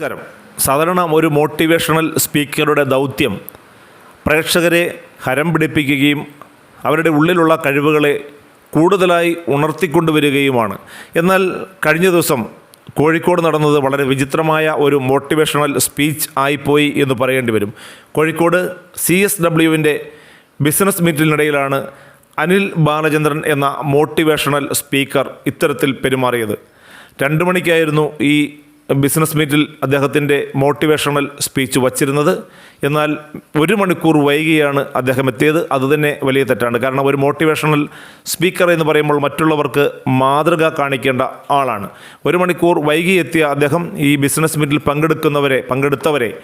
നമസ്കാരം. സാധാരണ ഒരു മോട്ടിവേഷണൽ സ്പീക്കറുടെ ദൗത്യം പ്രേക്ഷകരെ ഹരം പിടിപ്പിക്കുകയും അവരുടെ ഉള്ളിലുള്ള കഴിവുകളെ കൂടുതലായി ഉണർത്തിക്കൊണ്ടുവരികയുമാണ്. എന്നാൽ കഴിഞ്ഞ ദിവസം കോഴിക്കോട് നടന്നത് വളരെ വിചിത്രമായ ഒരു മോട്ടിവേഷണൽ സ്പീച്ച് ആയിപ്പോയി എന്ന് പറയേണ്ടി വരും. കോഴിക്കോട് സി എസ് ഡബ്ല്യുവിന്റെ ബിസിനസ് മീറ്റിനിടയിലാണ് അനിൽ ബാലചന്ദ്രൻ എന്ന മോട്ടിവേഷണൽ സ്പീക്കർ ഇത്തരത്തിൽ പെരുമാറിയത്. രണ്ട് മണിക്കായിരുന്നു ഈ ബിസിനസ് മീറ്റിൽ അദ്ദേഹത്തിന്റെ മോട്ടിവേഷണൽ സ്പീച്ച് വച്ചിരുന്നത്. എന്നാൽ ഒരു മണിക്കൂർ വൈകിയാണ് അദ്ദേഹം എത്തിയത്. അതുതന്നെ വലിയ തെറ്റാണ്. കാരണം ഒരു മോട്ടിവേഷണൽ സ്പീക്കർ എന്ന് പറയുമ്പോൾ മറ്റുള്ളവർക്ക് മാതൃക കാണിക്കേണ്ട ആളാണ്. ഒരു മണിക്കൂർ വൈകി എത്തിയ അദ്ദേഹം ഈ ബിസിനസ് മീറ്റിൽ പങ്കെടുക്കുന്നവരെ പങ്കെടുത്തവരെ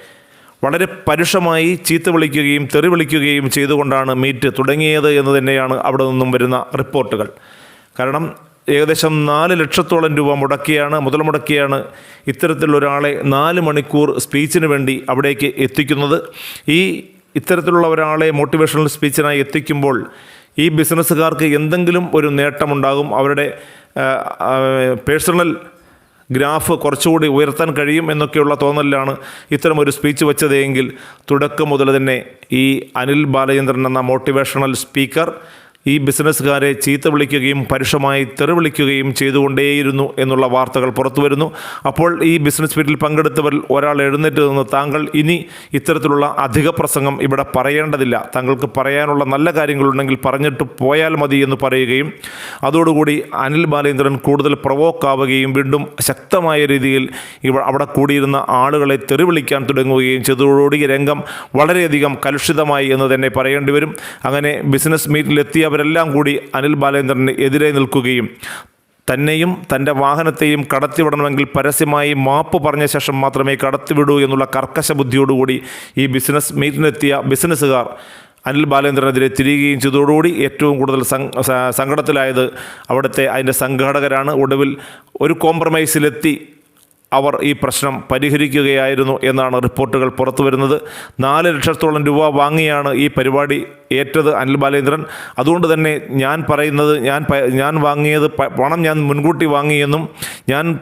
വളരെ പരുഷമായി ചീത്ത വിളിക്കുകയും തെറി വിളിക്കുകയും ചെയ്തുകൊണ്ടാണ് മീറ്റ് തുടങ്ങിയത് എന്ന് തന്നെയാണ് അവിടെ നിന്നും വരുന്ന റിപ്പോർട്ടുകൾ. കാരണം ഏകദേശം നാല് ലക്ഷത്തോളം രൂപ മുടക്കിയാണ് മുതൽ മുടക്കിയാണ് ഇത്തരത്തിലുള്ള ഒരാളെ നാല് മണിക്കൂർ സ്പീച്ചിന് വേണ്ടി അവിടേക്ക് എത്തിക്കുന്നത്. ഈ ഇത്തരത്തിലുള്ള ഒരാളെ മോട്ടിവേഷണൽ സ്പീച്ചിനായി എത്തിക്കുമ്പോൾ ഈ ബിസിനസ്സുകാർക്ക് എന്തെങ്കിലും ഒരു നേട്ടമുണ്ടാകും. അവരുടെ പേഴ്സണൽ ഗ്രാഫ് കുറച്ചുകൂടി ഉയർത്താൻ കഴിയും എന്നൊക്കെയുള്ള തോന്നലിലാണ് ഇത്തരം ഒരു സ്പീച്ച് വെച്ചതെങ്കിൽ തുടക്കം മുതൽ തന്നെ ഈ അനിൽ ബാലചന്ദ്രൻ എന്ന മോട്ടിവേഷണൽ സ്പീക്കർ ഈ ബിസിനസ്സുകാരെ ചീത്ത വിളിക്കുകയും പരുഷമായി തെറിവിളിക്കുകയും ചെയ്തുകൊണ്ടേയിരുന്നു എന്നുള്ള വാർത്തകൾ പുറത്തുവരുന്നു. അപ്പോൾ ഈ ബിസിനസ് മീറ്റിൽ പങ്കെടുത്തവരിൽ ഒരാൾ എഴുന്നേറ്റ് നിന്ന് താങ്കൾ ഇനി ഇത്തരത്തിലുള്ള അധിക പ്രസംഗം ഇവിടെ പറയേണ്ടതില്ല. താങ്കൾക്ക് പറയാനുള്ള നല്ല കാര്യങ്ങളുണ്ടെങ്കിൽ പറഞ്ഞിട്ട് പോയാൽ മതി എന്ന് പറയുകയും അതോടുകൂടി അനിൽ ബാലേന്ദ്രൻ കൂടുതൽ പ്രവോക്കാവുകയും വീണ്ടും ശക്തമായ രീതിയിൽ ഇവ അവിടെ കൂടിയിരുന്ന ആളുകളെ തെറിവിളിക്കാൻ തുടങ്ങുകയും ചെയ്തതോടുകൂടി രംഗം വളരെയധികം കലുഷിതമായി എന്ന് തന്നെ പറയേണ്ടി വരും. അങ്ങനെ ബിസിനസ് മീറ്റിലെത്തിയവരെല്ലാം കൂടി അനിൽ ബാലേന്ദ്രന് എതിരെ നിൽക്കുകയും തന്നെയും തന്റെ വാഹനത്തെയും കടത്തിവിടണമെങ്കിൽ പരസ്യമായി മാപ്പ് പറഞ്ഞ ശേഷം മാത്രമേ കടത്തിവിടൂ എന്നുള്ള കർക്കശ ബുദ്ധിയോടുകൂടി ഈ ബിസിനസ് മീറ്റിനെത്തിയ ബിസിനസ്സുകാർ അനിൽ ബാലേന്ദ്രനെതിരെ തിരികുകയും ചെയ്തതോടുകൂടി ഏറ്റവും കൂടുതൽ സങ്കടത്തിലായത് അവിടുത്തെ അതിന്റെ സംഘാടകരാണ്. ഒടുവിൽ ഒരു കോംപ്രമൈസിലെത്തി അവർ ഈ പ്രശ്നം പരിഹരിക്കുകയായിരുന്നു എന്നാണ് റിപ്പോർട്ടുകൾ പുറത്തു വരുന്നത് നാല് ലക്ഷത്തോളം രൂപ വാങ്ങിയാണ് ഈ പരിപാടി ഏറ്റത് അനിൽ ബാലേന്ദ്രൻ. അതുകൊണ്ട് തന്നെ ഞാൻ പറയുന്നത് ഞാൻ ഞാൻ വാങ്ങിയത് പണം ഞാൻ മുൻകൂട്ടി വാങ്ങിയെന്നും ഞാൻ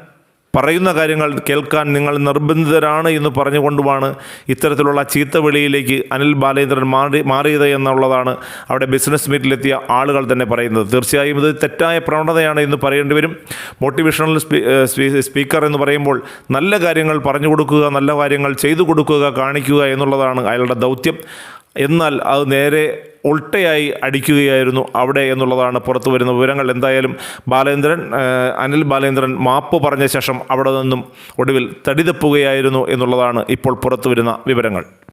പറയുന്ന കാര്യങ്ങൾ കേൾക്കാൻ നിങ്ങൾ നിർബന്ധിതരാണ് എന്ന് പറഞ്ഞുകൊണ്ടുമാണ് ഇത്തരത്തിലുള്ള ചീത്തവിളിയിലേക്ക് അനിൽ ബാലേന്ദ്രൻ മാറി മാറിയത് എന്നുള്ളതാണ് അവിടെ ബിസിനസ് മീറ്റിലെത്തിയ ആളുകൾ തന്നെ പറയുന്നത്. തീർച്ചയായും ഇത് തെറ്റായ പ്രവണതയാണ് എന്ന് പറയേണ്ടി വരും. മോട്ടിവേഷണൽ സ്പീക്കർ എന്ന് പറയുമ്പോൾ നല്ല കാര്യങ്ങൾ പറഞ്ഞു കൊടുക്കുക നല്ല കാര്യങ്ങൾ ചെയ്തു കൊടുക്കുക കാണിക്കുക എന്നുള്ളതാണ് അയാളുടെ ദൗത്യം. എന്നാൽ അത് നേരെ ഉൾട്ടയായി അടിക്കുകയായിരുന്നു അവിടെ എന്നുള്ളതാണ് പുറത്തു വരുന്ന വിവരങ്ങൾ. എന്തായാലും ബാലേന്ദ്രൻ അനിൽ ബാലേന്ദ്രൻ മാപ്പ് പറഞ്ഞ ശേഷം അവിടെ നിന്നും ഒടുവിൽ തടിതപ്പുകയായിരുന്നു എന്നുള്ളതാണ് ഇപ്പോൾ പുറത്തു വരുന്ന വിവരങ്ങൾ.